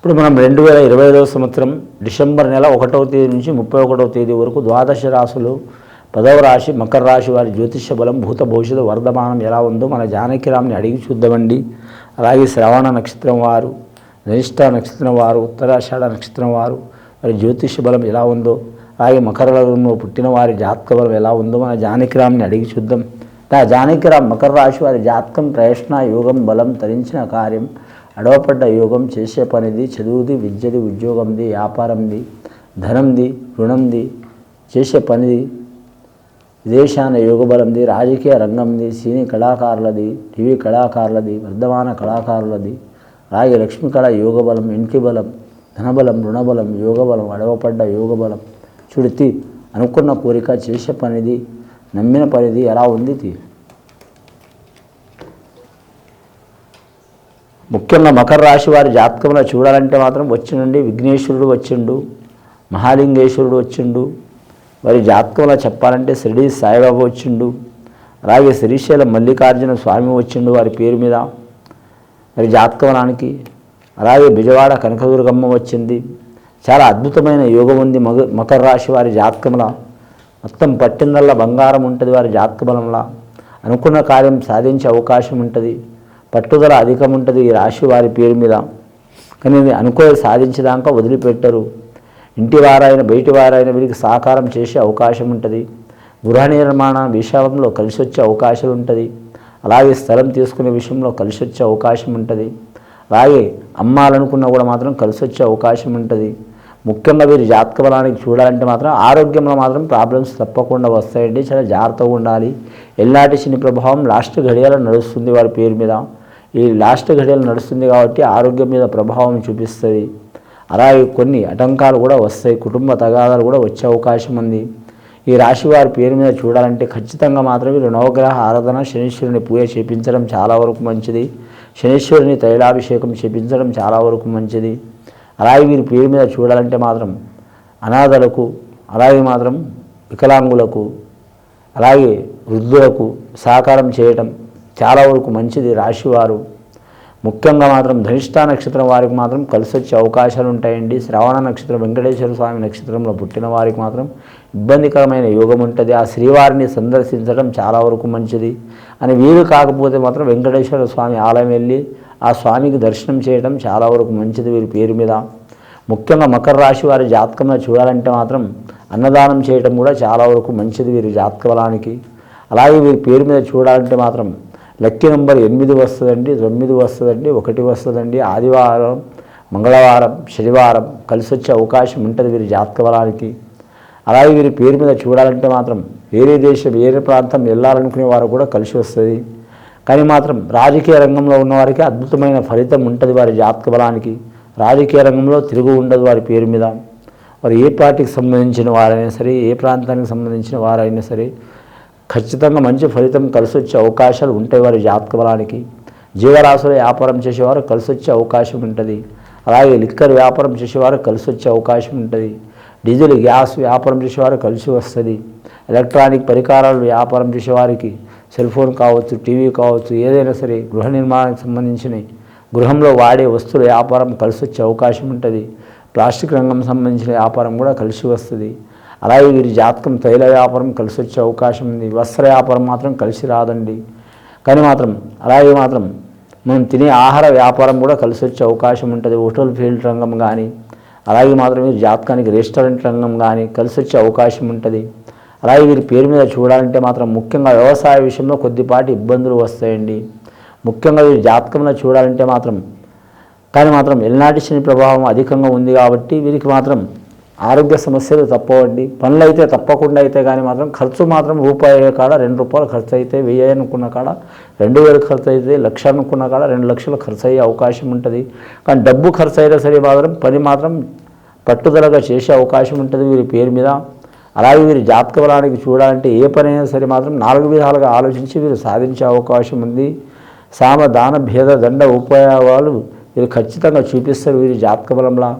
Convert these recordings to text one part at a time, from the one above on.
ఇప్పుడు మనం రెండు వేల ఇరవై ఐదవ సంవత్సరం డిసెంబర్ నెల ఒకటవ తేదీ నుంచి ముప్పై ఒకటవ తేదీ వరకు ద్వాదశ రాశులు పదవ రాశి మకర రాశి వారి జ్యోతిష బలం భూత భవిష్యత్తు వర్ధమానం ఎలా ఉందో మన జానకిరామ్ని అడిగి చూద్దామండి. అలాగే శ్రవణ నక్షత్రం వారు ధనిష్ట నక్షత్రం వారు ఉత్తరాషాఢ నక్షత్రం వారు వారి జ్యోతిష బలం ఎలా ఉందో అలాగే మకర లగ్నంలో పుట్టిన వారి జాతక బలం ఎలా ఉందో మన జానకిరామ్ని అడిగి చూద్దాం. ఆ జానకిరామ్ మకర రాశి వారి జాతకం ప్రయత్న యోగం బలం తరించిన కార్యం అడవపడ్డ యోగం చేసే పనిది చదువుది విద్యది ఉద్యోగంది వ్యాపారంది ధనంది రుణంది చేసే పనిది విదేశాన యోగబలంది రాజకీయ రంగంది సినీ కళాకారులది టీవీ కళాకారులది వర్ధమాన కళాకారులది అలాగే లక్ష్మి కళ యోగబలం ఇంటి బలం ధనబలం రుణబలం యోగబలం అడవపడ్డ యోగబలం. చుడితి అనుకున్న కోరిక చేసే పనిది నమ్మిన పనిది ఎలా ఉంది ముఖ్యంగా మకర రాశి వారి జాతకంలో చూడాలంటే మాత్రం వచ్చిండండి. విఘ్నేశ్వరుడు వచ్చిండు. మహాలింగేశ్వరుడు వచ్చిండు. వారి జాతకంలో చెప్పాలంటే షిరిడి సాయిబాబా వచ్చిండు. అలాగే శ్రీశైలం మల్లికార్జున స్వామి వచ్చిండు వారి పేరు మీద. మరి జాతకవనానికి. అలాగే బిజవాడ కనకదుర్గమ్మ వచ్చింది. చాలా అద్భుతమైన యోగం ఉంది మగ మకర రాశి వారి జాతకంలో. మొత్తం పట్టిందల్లా బంగారం ఉంటుంది వారి జాతక బలంలా అనుకున్న కార్యం సాధించే అవకాశం ఉంటుంది. పట్టుదల అధికం ఉంటుంది ఈ రాశి వారి పేరు మీద. కానీ అనుకోని సాధించదాకా వదిలిపెట్టరు. ఇంటి వారైన బయటి వారైన వీరికి సహకారం చేసే అవకాశం ఉంటుంది. గృహ నిర్మాణ విషయంలో కలిసి వచ్చే అవకాశం ఉంటుంది. అలాగే స్థలం తీసుకునే విషయంలో కలిసి వచ్చే అవకాశం ఉంటుంది. అలాగే అమ్మాలనుకున్నా కూడా మాత్రం కలిసి వచ్చే అవకాశం ఉంటుంది. ముఖ్యంగా వీరి జాతక బలానికి చూడాలంటే మాత్రం ఆరోగ్యంలో మాత్రం ప్రాబ్లమ్స్ తప్పకుండా వస్తాయండి. చాలా జాగ్రత్తగా ఉండాలి. ఎల్లాంటి శని ప్రభావం లాస్ట్ గడియాల నడుస్తుంది వారి పేరు మీద. ఈ లాస్ట్ ఘడియలు నడుస్తుంది కాబట్టి ఆరోగ్యం మీద ప్రభావం చూపిస్తుంది. అలాగే కొన్ని ఆటంకాలు కూడా వస్తాయి. కుటుంబ తగాదాలు కూడా వచ్చే అవకాశం ఉంది. ఈ రాశి వారి పేరు మీద చూడాలంటే ఖచ్చితంగా మాత్రమే నవగ్రహ ఆరాధన శనీశ్వరుని పూజ చేపించడం చాలా వరకు మంచిది. శనీశ్వరుని తైలాభిషేకం చేపించడం చాలా వరకు మంచిది. అలాగే వీరి పేరు మీద చూడాలంటే మాత్రం అనాథలకు అలాగే మాత్రం వికలాంగులకు అలాగే వృద్ధులకు సహకారం చేయటం చాలా వరకు మంచిది రాశివారు. ముఖ్యంగా మాత్రం ధనిష్ట నక్షత్రం వారికి మాత్రం కలిసి వచ్చే అవకాశాలు ఉంటాయండి శ్రవణ నక్షత్రం వెంకటేశ్వర స్వామి నక్షత్రంలో పుట్టిన వారికి మాత్రం ఇబ్బందికరమైన యోగం ఉంటుంది ఆ శ్రీవారిని సందర్శించడం చాలా వరకు మంచిది. అని వీలు కాకపోతే మాత్రం వెంకటేశ్వర స్వామి ఆలయం వెళ్ళి ఆ స్వామికి దర్శనం చేయడం చాలా వరకు మంచిది వీరి పేరు మీద. ముఖ్యంగా మకర రాశి వారి జాతకంలో చూడాలంటే మాత్రం అన్నదానం చేయడం కూడా చాలా వరకు మంచిది వీరి జాతక బలానికి అలాగే వీరి పేరు మీద చూడాలంటే మాత్రం లక్కీ నెంబర్ ఎనిమిది వస్తుందండి తొమ్మిది వస్తుందండి ఒకటి వస్తుందండి. ఆదివారం మంగళవారం శనివారం కలిసి వచ్చే అవకాశం ఉంటుంది వీరి జాతక బలానికి అలాగే వీరి పేరు మీద చూడాలంటే మాత్రం వేరే దేశం వేరే ప్రాంతం వెళ్ళాలనుకునే వారు కూడా కలిసి వస్తుంది. కానీ మాత్రం రాజకీయ రంగంలో ఉన్నవారికి అద్భుతమైన ఫలితం ఉంటుంది వారి జాతక బలానికి రాజకీయ రంగంలో తిరుగు ఉండదు వారి పేరు మీద. వారు ఏ పార్టీకి సంబంధించిన వారైనా సరే ఏ ప్రాంతానికి సంబంధించిన వారైనా సరే ఖచ్చితంగా మంచి ఫలితం కలిసి వచ్చే అవకాశాలు ఉంటాయి వారి జాతక బలానికి జీవరాశుల వ్యాపారం చేసేవారు కలిసి వచ్చే అవకాశం ఉంటుంది. అలాగే లిక్కర్ వ్యాపారం చేసేవారు కలిసి వచ్చే అవకాశం ఉంటుంది. డీజిల్ గ్యాస్ వ్యాపారం చేసేవారు కలిసి వస్తుంది. ఎలక్ట్రానిక్ పరికరాలు వ్యాపారం చేసేవారికి సెల్ ఫోన్ కావచ్చు టీవీ కావచ్చు ఏదైనా సరే గృహ నిర్మాణానికి సంబంధించినవి గృహంలో వాడే వస్తువుల వ్యాపారం కలిసి వచ్చే అవకాశం ఉంటుంది. ప్లాస్టిక్ రంగం సంబంధించిన వ్యాపారం కూడా కలిసి వస్తుంది. అలాగే వీరి జాతకం తైల వ్యాపారం కలిసి వచ్చే అవకాశం ఉంది. వస్త్ర వ్యాపారం మాత్రం కలిసి రాదండి. కానీ మాత్రం అలాగే మాత్రం మనం తినే ఆహార వ్యాపారం కూడా కలిసి వచ్చే అవకాశం ఉంటుంది. హోటల్ ఫీల్డ్ రంగం కానీ అలాగే మాత్రం వీరి జాతకానికి రెస్టారెంట్ రంగం కానీ కలిసి వచ్చే అవకాశం ఉంటుంది. అలాగే వీరి పేరు మీద చూడాలంటే మాత్రం ముఖ్యంగా వ్యవసాయ విషయంలో కొద్దిపాటి ఇబ్బందులు వస్తాయండి. ముఖ్యంగా వీరి జాతకంలో చూడాలంటే మాత్రం కానీ మాత్రం ఎల్నాటి శని ప్రభావం అధికంగా ఉంది కాబట్టి వీరికి మాత్రం ఆరోగ్య సమస్యలు తప్పవండి. పనులు అయితే తప్పకుండా అయితే కానీ మాత్రం ఖర్చు మాత్రం రూపాయి అయ్యే కాడ రెండు రూపాయలు ఖర్చు అయితే వెయ్యి అనుకున్న కాడ రెండు వేలు ఖర్చు అయితే లక్ష అనుకున్న కాడ రెండు లక్షలు ఖర్చు అయ్యే అవకాశం ఉంటుంది. కానీ డబ్బు ఖర్చు అయినా సరే మాత్రం పని మాత్రం పట్టుదలగా చేసే అవకాశం ఉంటుంది వీరి పేరు మీద. అలాగే వీరి జాతక బలానికి చూడాలంటే ఏ పని అయినా సరే మాత్రం నాలుగు విధాలుగా ఆలోచించి వీరు సాధించే అవకాశం ఉంది. సామ దాన భేద దండ ఉపయోగాలు వీరు ఖచ్చితంగా చూపిస్తారు వీరి జాతక బలంలా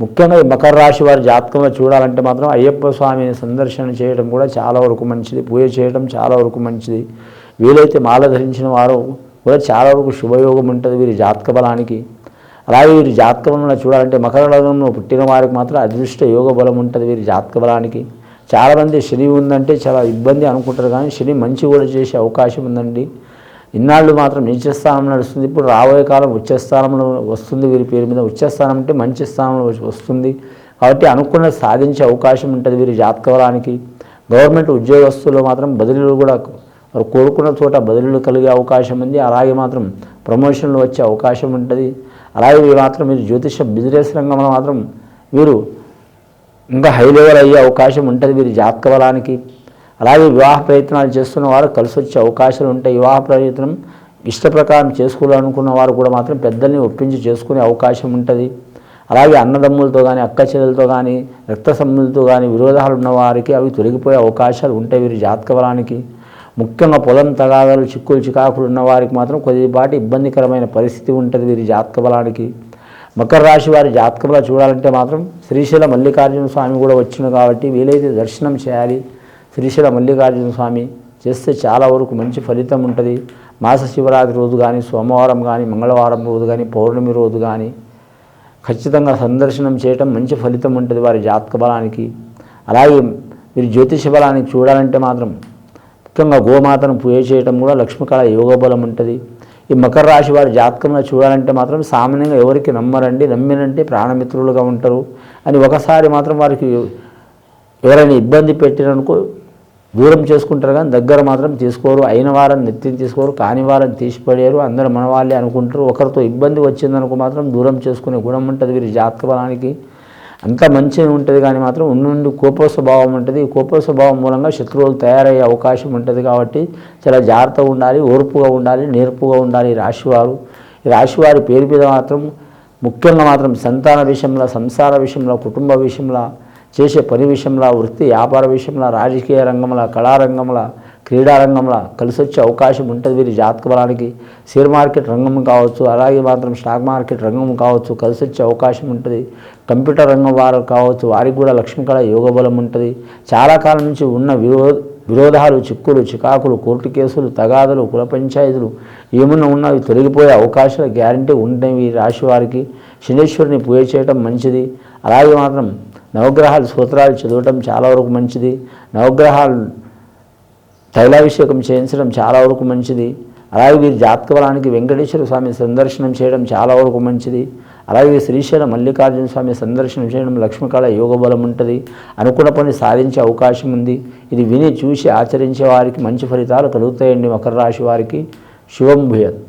ముఖ్యంగా ఈ మకర రాశి వారి జాతకంలో చూడాలంటే మాత్రం అయ్యప్ప స్వామిని సందర్శన చేయడం కూడా చాలా వరకు మంచిది. పూజ చేయడం చాలా వరకు మంచిది. వీలైతే మాల ధరించిన వారు కూడా చాలా వరకు శుభయోగం ఉంటుంది వీరి జాతక బలానికి. అలాగే వీరి జాతకంలో చూడాలంటే మకర లగ్నంలో పుట్టిన వారికి మాత్రం అదృష్ట యోగ బలం ఉంటుంది వీరి జాతక బలానికి. చాలామంది శని ఉందంటే చాలా ఇబ్బంది అనుకుంటారు కానీ శని మంచి కూడా చేసే అవకాశం ఉందండి. ఇన్నాళ్ళు మాత్రం నీచ స్థానం నడుస్తుంది. ఇప్పుడు రాబోయే కాలం ఉచ్చ స్థానంలో వస్తుంది వీరి పేరు మీద. ఉచ్చ స్థానం అంటే మంచి స్థానంలో వస్తుంది. కాబట్టి అనుకున్న సాధించే అవకాశం ఉంటుంది వీరి జాతకాలానికి గవర్నమెంట్ ఉద్యోగస్తులు మాత్రం బదిలీలు కూడా వారు కోరుకున్న చోట బదిలీలు కలిగే అవకాశం ఉంది. అలాగే మాత్రం ప్రమోషన్లు వచ్చే అవకాశం ఉంటుంది. అలాగే వీరు మాత్రం మీరు జ్యోతిష బిజినెస్ రంగంలో మాత్రం వీరు ఇంకా హై లెవెల్ అయ్యే అవకాశం ఉంటుంది వీరి జాతక బలానికి అలాగే వివాహ ప్రయత్నాలు చేస్తున్న వారు కలిసి వచ్చే అవకాశాలు ఉంటాయి వివాహ ప్రయత్నం ఇష్ట ప్రకారం చేసుకోవాలనుకున్న వారు కూడా మాత్రం పెద్దల్ని ఒప్పించి చేసుకునే అవకాశం ఉంటుంది. అలాగే అన్నదమ్ములతో కానీ అక్క చెల్లెలతో కానీ రక్త సంబంధులతో కానీ విరోధాలు ఉన్న వారికి అవి తొలగిపోయే అవకాశాలు ఉంటాయి వీరి జాతక బలానికి ముఖ్యంగా పొలం తగాదాలు చిక్కులు చికాకులు ఉన్న వారికి మాత్రం కొద్దిపాటి ఇబ్బందికరమైన పరిస్థితి ఉంటుంది వీరి జాతక బలానికి మకర రాశి వారి జాతకంలో చూడాలంటే మాత్రం శ్రీశైల మల్లికార్జున స్వామి కూడా వచ్చిన కాబట్టి వీలైతే దర్శనం చేయాలి. శ్రీశైల మల్లికార్జున స్వామి చేస్తే చాలా వరకు మంచి ఫలితం ఉంటుంది. మాస శివరాత్రి రోజు కానీ సోమవారం కానీ మంగళవారం రోజు కానీ పౌర్ణమి రోజు కానీ ఖచ్చితంగా సందర్శనం చేయటం మంచి ఫలితం ఉంటుంది వారి జాతక బలానికి. అలాగే మీరు జ్యోతిష బలానికి చూడాలంటే మాత్రం ముఖ్యంగా గోమాతను పూజ చేయటం కూడా లక్ష్మీకళ యోగ బలం ఉంటుంది. ఈ మకర రాశి వారి జాతకంలో చూడాలంటే మాత్రం సామాన్యంగా ఎవరికి నమ్మరండి నమ్మినంటే ప్రాణమిత్రులుగా ఉంటారు. అని ఒకసారి మాత్రం వారికి ఎవరైనా ఇబ్బంది పెట్టిననుకో దూరం చేసుకుంటారు కానీ దగ్గర మాత్రం తీసుకోరు. అయిన వారని నిత్యం తీసుకోరు కాని వారని తీసిపడేరు. అందరూ మన వాళ్ళే అనుకుంటారు. ఒకరితో ఇబ్బంది వచ్చిందనుకో మాత్రం దూరం చేసుకునే గుణం ఉంటుంది. వీరి జాతక బలానికి అంత మంచిగా ఉంటుంది కానీ మాత్రం ఉండి కోప స్వభావం ఉంటుంది. ఈ కోప స్వభావం మూలంగా శత్రువులు తయారయ్యే అవకాశం ఉంటుంది కాబట్టి చాలా జాగ్రత్తగా ఉండాలి ఓర్పుగా ఉండాలి నేర్పుగా ఉండాలి. ఈ రాశివారు ఈ రాశివారి పేరు మీద మాత్రం ముఖ్యంగా మాత్రం సంతాన విషయంలో సంసార విషయంలో కుటుంబ విషయంలో చేసే పని విషయంలో వృత్తి వ్యాపార విషయంలో రాజకీయ రంగంలో కళారంగంలో క్రీడారంగంలో కలిసి వచ్చే అవకాశం ఉంటుంది వీరి జాతక బలానికి. షేర్ మార్కెట్ రంగం కావచ్చు అలాగే మాత్రం స్టాక్ మార్కెట్ రంగం కావచ్చు కలిసి వచ్చే అవకాశం ఉంటుంది. కంప్యూటర్ రంగం వారు కావచ్చు వారికి కూడా లక్ష్మీకళ యోగ బలం ఉంటుంది. చాలా కాలం నుంచి ఉన్న విరో విరోధాలు చిక్కులు చికాకులు కోర్టు కేసులు తగాదులు కుల పంచాయతీలు ఏమన్నా ఉన్నవి తొలగిపోయే అవకాశాలు గ్యారంటీ ఉంటాయి ఈ రాశి వారికి. శనీశ్వరుని పూజ చేయటం మంచిది. అలాగే మాత్రం నవగ్రహాలు సూత్రాలు చదవటం చాలా వరకు మంచిది. నవగ్రహాలు తైలాభిషేకం చేయించడం చాలా వరకు మంచిది. అలాగే వీరి జాతక బలానికి వెంకటేశ్వర స్వామి సందర్శనం చేయడం చాలా వరకు మంచిది. అలాగే శ్రీశైల మల్లికార్జున స్వామి సందర్శనం చేయడం లక్ష్మీకళ యోగ బలం ఉంటుంది. అనుకున్న పని సాధించే అవకాశం ఉంది. ఇది విని చూసి ఆచరించే వారికి మంచి ఫలితాలు కలుగుతాయండి మకర రాశి వారికి. శుభం భూయత్.